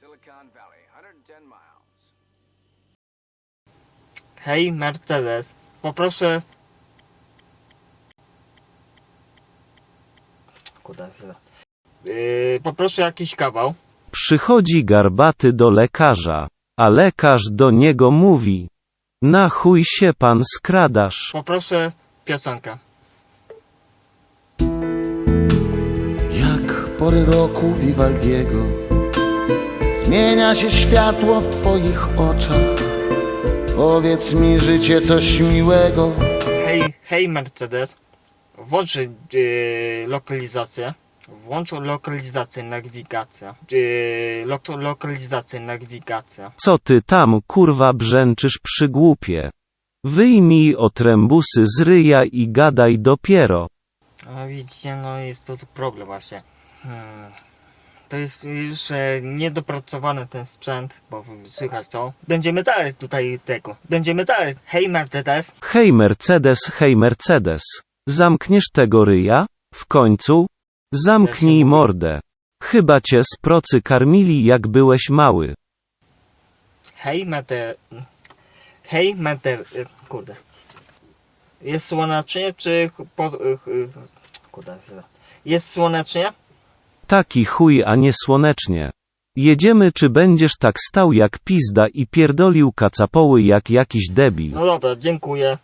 Silicon Valley, 110 miles. Hej, Mercedes, poproszę... Kurde. Yy, poproszę jakiś kawał. Przychodzi garbaty do lekarza, a lekarz do niego mówi. Na chuj się pan skradasz. Poproszę piosenkę. Jak pory roku Vivaldiego Zmienia się światło w twoich oczach Powiedz mi życie coś miłego Hej, hej Mercedes, włącz yy, lokalizację. Włącz lokalizację nawigację. Yy, lok lokalizację nawigację. Co ty tam kurwa brzęczysz przygłupie? Wyjmij otrębusy z ryja i gadaj dopiero. A widzicie, no jest to tu problem właśnie. Hmm. To jest już e, niedopracowany ten sprzęt, bo słychać to. Będziemy dalej tutaj tego. Będziemy dalej. Hej Mercedes. Hej Mercedes, hej Mercedes. Zamkniesz tego ryja? W końcu? Zamknij mordę. Chyba cię z procy karmili jak byłeś mały. Hej Mete... Hej Mete... e, Kurde. Jest słonecznie, czy... Po, e, e, kurde. Jest słonecznie? Taki chuj, a nie słonecznie. Jedziemy czy będziesz tak stał jak pizda i pierdolił kacapoły jak jakiś debil. No dobra, dziękuję.